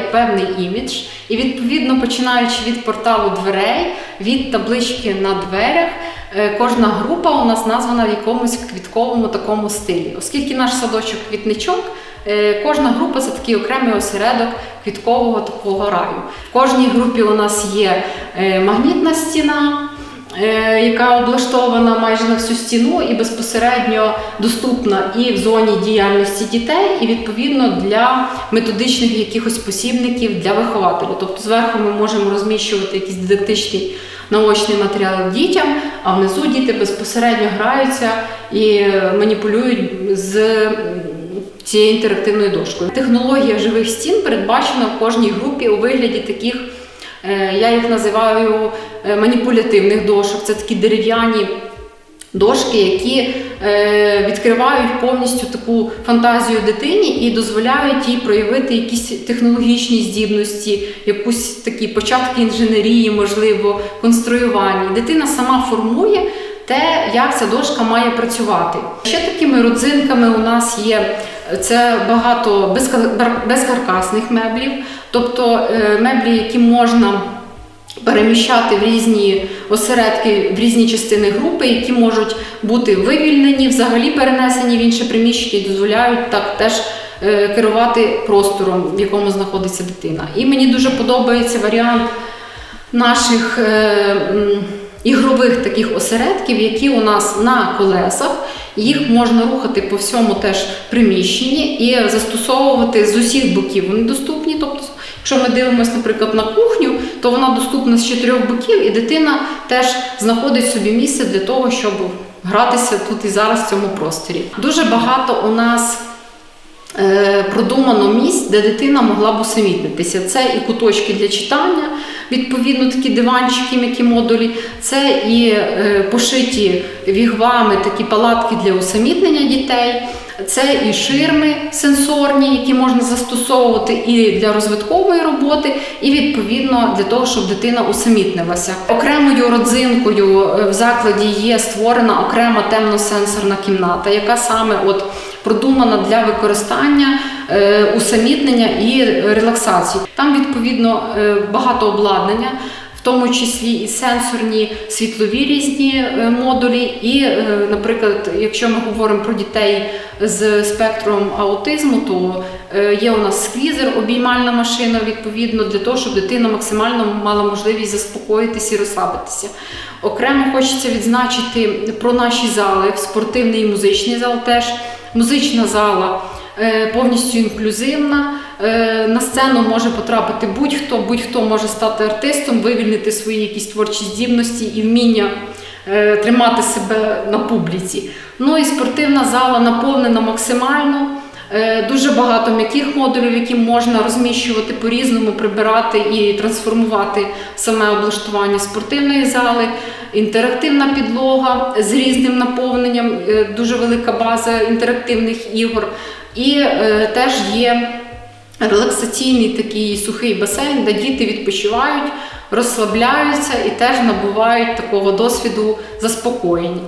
певний імідж, і відповідно починаючи від порталу дверей, від таблички на дверях, е, кожна група у нас названа в якомусь квітковому такому стилі. Оскільки наш садочок квітничок, е, кожна група це такий окремий осередок квіткового такого раю. В кожній групі у нас є е, магнітна стіна. Е, Яка облаштована майже на всю стіну і безпосередньо доступна і в зоні діяльності дітей, і відповідно для методичних якихось посібників для вихователів. Тобто зверху ми можемо розміщувати якийсь дидактичний наочний матеріал дітям, а внизу діти безпосередньо граються і маніпулюють з цією інтерактивною дошкою. Технологія живих стін передбачена в кожній групі у вигляді таких. Е, Я їх називаю е, маніпулятивних дошок. Це такі дерев'яні дошки, які е, відкривають повністю таку фантазію дитині і дозволяють їй проявити якісь технологічні здібності, якусь такі початки інженерії, можливо, конструювання. Дитина сама формує те, як ця дошка має працювати. Ще такими родзинками у нас є це багато безкаркасних меблів, тобто е, меблі, які можна переміщати в різні осередки, в різні частини групи, які можуть бути вивільнені, взагалі перенесені в інше приміщення і дозволяють так теж е, керувати простором, в якому знаходиться дитина. І мені дуже подобається варіант наших е, ігрових таких осередків, які у нас на колесах. Їх можна рухати по всьому теж приміщенні і застосовувати з усіх боків. Вони доступні. Тобто, якщо ми дивимося, наприклад, на кухню, то вона доступна з чотирьох боків, і дитина теж знаходить собі місце для того, щоб гратися тут і зараз в цьому просторі. Дуже багато у нас продумано місць, де дитина могла б усамітнитися. Це і куточки для читання, відповідно, такі диванчики, м'які модулі, це і е, пошиті вігвами такі палатки для усамітнення дітей. Це і ширми сенсорні, які можна застосовувати і для розвиткової роботи, і відповідно для того, щоб дитина усамітнилася. Окремою родзинкою е, в закладі є створена окрема темносенсорна кімната, яка саме от продумана для використання е, усамітнення і релаксації. Там відповідно е, багато обладнання. В тому числі і сенсорні світлові різні е, модулі, і, наприклад, якщо ми говоримо про дітей з спектром аутизму, то є у нас сквізер, обіймальна машина, відповідно, для того, щоб дитина максимально мала можливість заспокоїтися і розслабитися. Окремо хочеться відзначити про наші зали, спортивний і музичний зал теж. Музична зала е, повністю інклюзивна. Е, На сцену може потрапити будь-хто, будь-хто може стати артистом, вивільнити свої якісь творчі здібності і вміння е, тримати себе на публіці. Ну і спортивна зала наповнена максимально. Дуже багато м'яких модулів, які можна розміщувати по-різному, прибирати і трансформувати саме облаштування спортивної зали, інтерактивна підлога з різним наповненням, е, дуже велика база інтерактивних ігор. І е, теж є релаксаційний такий сухий басейн, де діти відпочивають, розслабляються і теж набувають такого досвіду заспокоєння.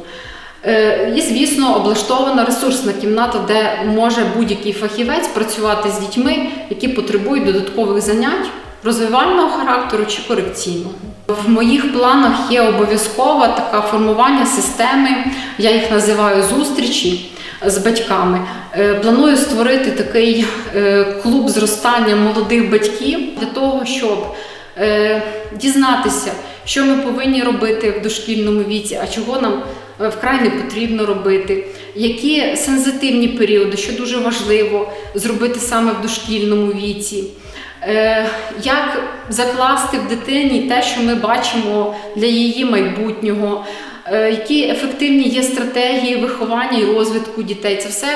Е, І, звісно, облаштована ресурсна кімната, де може будь-який фахівець працювати з дітьми, які потребують додаткових занять розвивального характеру чи корекційного. В моїх планах є обов'язково таке формування системи, я їх називаю зустрічі з батьками. Е, Планую створити такий е, клуб зростання молодих батьків для того, щоб е, дізнатися, що ми повинні робити в дошкільному віці, а чого нам вкрай не потрібно робити, які сензитивні періоди, що дуже важливо зробити саме в дошкільному віці. Е, Як закласти в дитині те, що ми бачимо для її майбутнього, Е, які ефективні є стратегії виховання і розвитку дітей. Це все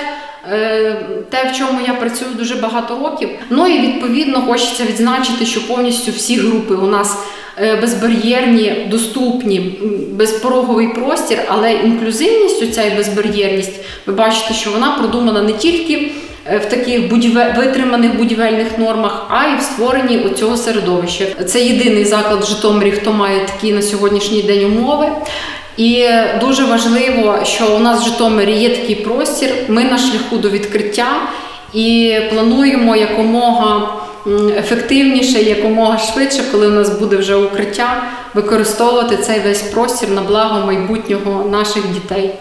е, те, в чому я працюю дуже багато років. Ну і відповідно хочеться відзначити, що повністю всі групи у нас безбар'єрні, доступні, безпороговий простір, але інклюзивність, оця і безбар'єрність, ви бачите, що вона продумана не тільки в таких будіве- витриманих будівельних нормах, а й в створенні цього середовища. Це єдиний заклад в Житомирі, хто має такі на сьогоднішній день умови. І дуже важливо, що у нас в Житомирі є такий простір. Ми на шляху до відкриття і плануємо якомога ефективніше, якомога швидше, коли у нас буде вже укриття, використовувати цей весь простір на благо майбутнього наших дітей.